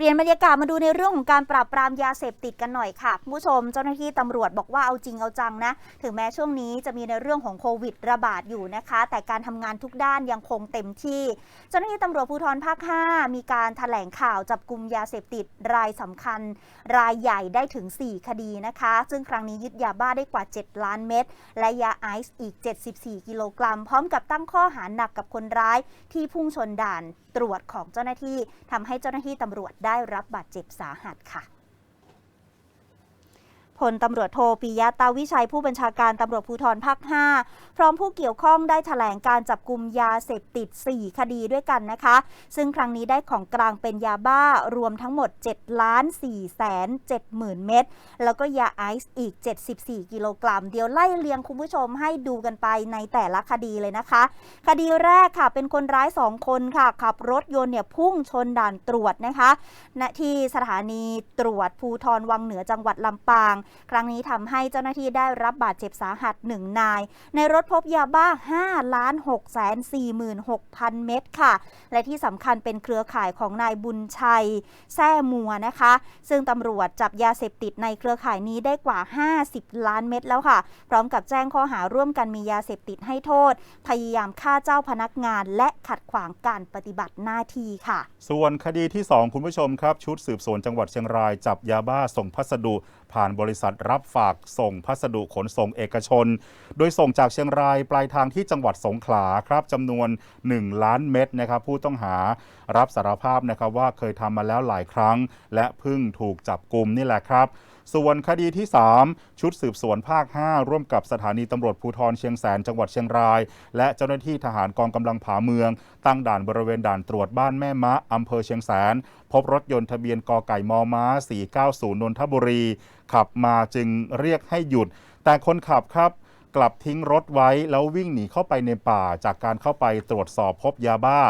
เปลี่ยนบรรยากาศมาดูในเรื่องของการปราบปรามยาเสพติดกันหน่อยค่ะผู้ชมเจ้าหน้าที่ตำรวจบอกว่าเอาจริงเอาจังนะ ถึงแม้ช่วงนี้จะมีในเรื่องของโควิดระบาดอยู่นะคะ แต่การทำงานทุกด้านยังคงเต็มที่ เจ้าหน้าที่ตำรวจภูธรภาค 5 มีการแถลงข่าวจับกลุ่มยาเสพติดรายสำคัญ รายใหญ่ได้ถึง 4 คดีนะคะ ซึ่งครั้งนี้ยึดยาบ้าได้กว่า 7 ล้านเม็ดและยาไอซ์อีก 74 กิโลกรัม พร้อมกับตั้งข้อหาหนักกับคนร้ายที่พุ่งชนด่านตรวจของเจ้าหน้าที่ทำให้เจ้าหน้าที่ตำรวจได้รับบาดเจ็บสาหัสค่ะ พลตำรวจโทปิยะตาวิชัยผู้บัญชาการตำรวจภูธรภาค 5 พร้อมผู้เกี่ยวข้องได้แถลงการจับกลุ่มยาเสพติด 4 คดีด้วยกันนะคะ ซึ่งครั้งนี้ได้ของกลางเป็นยาบ้ารวมทั้งหมด 7 ล้าน4แสน7หมื่นเม็ดแล้วก็ยาไอซ์อีก 74 กิโลกรัม เดี๋ยวไล่เรียงคุณผู้ชมให้ดูกันไปในแต่ละคดีเลยนะคะ คดีแรกค่ะเป็นคนร้าย 2 คนค่ะ ขับรถยนต์เนี่ยพุ่งชนด่านตรวจนะคะณที่สถานีตรวจภูทรวังเหนือจังหวัดลำปางครั้งนี้ทำให้เจ้าหน้าที่ได้รับบาดเจ็บสาหัส 1 นาย ในรถพบยาบ้า 5 ล้าน6แสน46,000 เม็ดค่ะ และที่สำคัญเป็นเครือข่ายของนายบุญชัย แซ่มัวนะคะ ซึ่งตำรวจจับยาเสพติดในเครือข่ายนี้ได้กว่า 50 ล้านเม็ดแล้วค่ะ พร้อมกับแจ้งข้อหาร่วมกันมียาเสพติดให้โทษ พยายามฆ่าเจ้าพนักงานและขัดขวางการปฏิบัติหน้าที่ค่ะ ส่วนคดีที่ 2 คุณผู้ชมครับ ชุดสืบสวนจังหวัดเชียงราย จับยาบ้าส่งพัสดุผ่านบริษัทรับฝากส่งพัสดุขนส่งเอกชน โดยส่งจากเชียงรายปลายทางที่จังหวัดสงขลาครับจำนวน 1 ล้านเม็ดนะครับผู้ต้องหารับสารภาพนะครับว่าเคยทำมาแล้วหลายครั้ง และเพิ่งถูกจับกลุ่มนี่แหละครับส่วนคดีที่ 3 ชุดสืบสวนภาค 5 ร่วมกับสถานีตำรวจภูธรเชียงแสนจังหวัดเชียงราย และเจ้าหน้าที่ทหารกองกำลังผาเมือง ตั้งด่านบริเวณด่านตรวจบ้านแม่มะอำเภอเชียงแสน พบรถยนต์ทะเบียนกไก่มอม้า 490 นนทบุรี ขับมาจึงเรียกให้หยุด แต่คนขับครับ กลับทิ้งรถไว้แล้ววิ่งหนีเข้าไปในป่า จากการเข้าไปตรวจสอบพบยาบ้า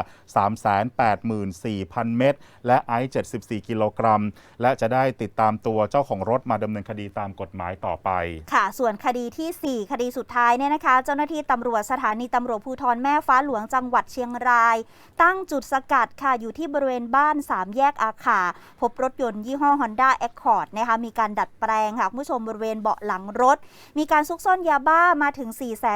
384,000 เม็ดและไอซ์74 กิโลกรัม และจะได้ติดตามตัวเจ้าของรถมาดำเนินคดีตามกฎหมายต่อไป ค่ะ ส่วนคดีทีสี่ 4 คดีสุดท้ายเนี่ยนะคะ เจ้าหน้าที่ตำรวจสถานีตำรวจภูธรแม่ฟ้าหลวงจังหวัดเชียงราย ตั้งจุดสกัดค่ะอยู่ที่บริเวณบ้าน 3 แยกอาขาพบรถยนต์ยี่ห้อ Honda Accord นะคะมีการดัดแปลงค่ะคุณผู้ชมบริเวณเบาะหลังรถ มีการซุกซ่อนยาบ้ามาถึง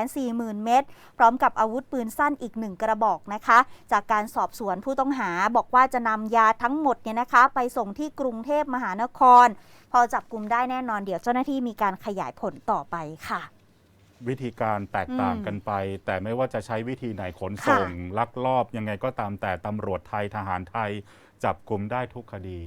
440,000 เม็ดพร้อมกับอาวุธปืนสั้นอีกหนึ่งกระบอกนะคะ จากการสอบสวนผู้ต้องหาบอกว่าจะนำยาทั้งหมดเนี่ยนะคะ ไปส่งที่กรุงเทพมหานคร พอจับกลุ่มได้แน่นอนเดี๋ยวเจ้าหน้าที่มีการขยายผลต่อไปค่ะ วิธีการแตกต่างอืมกันไป แต่ไม่ว่าจะใช้วิธีไหนขนส่ง ลักลอบยังไงก็ตามแต่ตำรวจไทยทหารไทย จับกลุ่มได้ทุกคดี